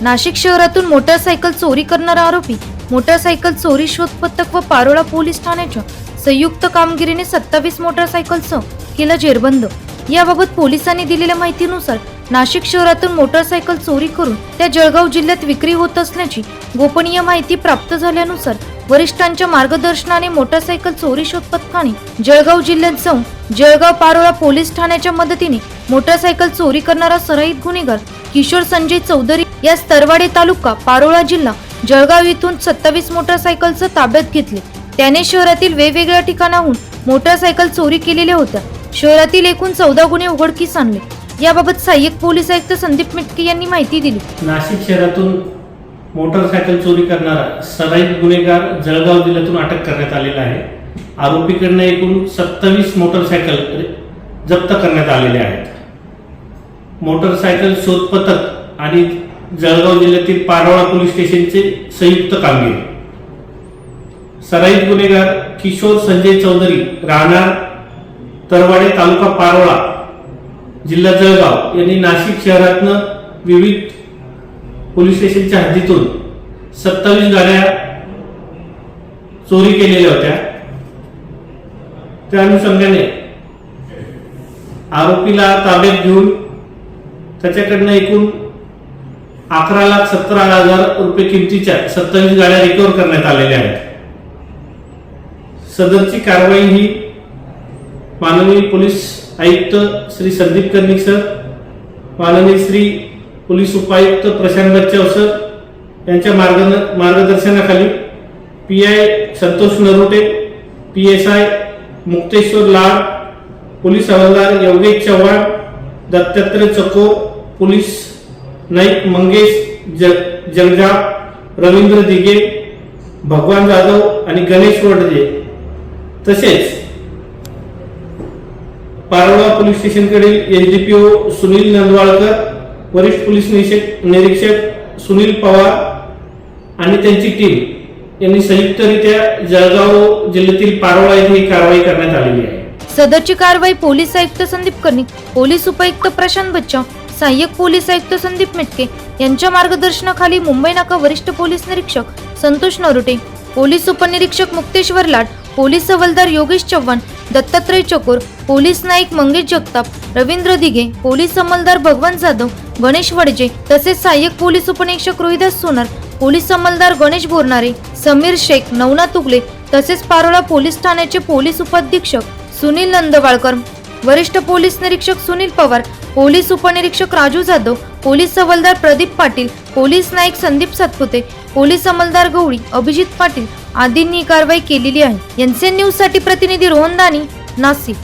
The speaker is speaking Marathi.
नाशिक शहरातून मोटारसायकल चोरी करणारा आरोपी मोटारसायकल चोरी शोध पथक व पारोळा पोलीस ठाण्याच्या संयुक्त कामगिरीने सत्तावीस मोटारसायकलसह केला जेरबंद. याबाबत पोलिसांनी दिलेल्या माहितीनुसार नाशिक शहरातून मोटारसायकल चोरी करून त्या जळगाव जिल्ह्यात विक्री होत असल्याची गोपनीय माहिती प्राप्त झाल्यानुसार वरिष्ठांच्या मार्गदर्शनाने मोटारसायकल चोरी शोध पथकाने जळगाव जिल्ह्यात जाऊन जळगाव पारोळा पोलीस ठाण्याच्या मदतीने मोटारसायकल चोरी करणारा सराईत गुन्हेगार किशोर संजय चौधरी या स्तरवाडे तालुका पारोळा जिल्हा जळगाव येथून सत्तावीस मोटरसायकलचं ताब्यात घेतले. त्याने शहरातील वेगवेगळ्या ठिकाणाहून मोटरसायकल चोरी केलेल्या होत्या. शहरातील एकूण चौदा गुन्हे उघडकीस आणले. याबाबत सहाय्यक पोलीस आयुक्त संदीप मिटके यांनी माहिती दिली. नाशिक शहरातून मोटरसायकल चोरी करणारा सराईत गुन्हेगार जळगाव जिल्ह्यातून अटक करण्यात आलेला आहे. आरोपीकडनं एकूण सत्तावीस मोटरसायकल जप्त करण्यात आलेल्या आहेत. मोटरसायकल शोध पथक आणि जळगाव जिल्ह्यातील पारोळा पोलीस स्टेशनचे संयुक्त कामगिरी. सराईत गुन्हेगार किशोर संजय चौधरी राहणार तरवाडे तालुका पारोळा जिल्हा जळगाव यांनी नाशिक शहरातनं विविध पोलीस स्टेशनच्या हद्दीतून सत्तावीस गाड्या चोरी केलेल्या होत्या. त्या अनुषंगाने आरोपीला ताब्यात घेऊन त्याच्याकडनं एकूण अकरा लाख सतरा हजार रुपये किमतीच्या सत्तावीस गाड्या रिकव्हर करण्यात आलेल्या आहेत. सदरची कारवाई ही माननीय पोलीस आयुक्त श्री संदीप कर्णिक सर माननीय श्री पोलीस उपायुक्त प्रशांत बच्चाव सर यांच्या मार्ग मार्गदर्शनाखाली P I Santosh Narote P S I Mukteshwar Lad police हवालदार योगेश चव्हाण दत्तात्रय चकोर पोलीस नाईक मंगेश जग जगजाप रवींद्र दिगे भगवान जाधव आणि गणेश वडजे तसेच पारोळा पोलीस स्टेशनकडील एसडीपीओ सुनील नंदवाळकर वरिष्ठ पोलीस निरीक्षक निरीक्षक सुनील पवार आणि त्यांची टीम यांनी संयुक्तरित्या जळगाव जिल्ह्यातील पारोळा येथे ही कारवाई करण्यात आलेली आहे. सदरची कारवाई पोलीस आयुक्त संदीप कर्णिक पोलीस उपायुक्त प्रशांत बच्चा सहाय्यक पोलीस आयुक्त संदीप मिटके यांच्या मार्गदर्शनाखाली मुंबई नाका वरिष्ठ पोलीस निरीक्षक संतोष नरोटे पोलीस उपनिरीक्षक मुक्तेश्वर लाड पोलीस हवालदार योगेश चव्हाण दत्तात्रय चकोर पोलीस नाईक मंगेश जगताप रवींद्र दिघे पोलीस अंमलदार भगवान जाधव गणेश वडजे तसेच सहाय्यक पोलीस उपनिरीक्षक रोहिदास सोनार पोलीस अंमलदार गणेश बोरणारे समीर शेख नवनाथ उगले तसेच पारोळा पोलीस ठाण्याचे पोलीस उपाधीक्षक सुनील नंदवाळकर. वरिष्ठ पोलीस निरीक्षक सुनील पवार पोलीस उपनिरीक्षक राजू जाधव पोलीस हवालदार प्रदीप पाटील पोलीस नाईक संदीप सातपुते पोलीस अंमलदार गवळी अभिजित पाटील आदींनी कारवाई केलेली आहे. एनसीएन न्यूजसाठी प्रतिनिधी रोहन दानी नाशिक.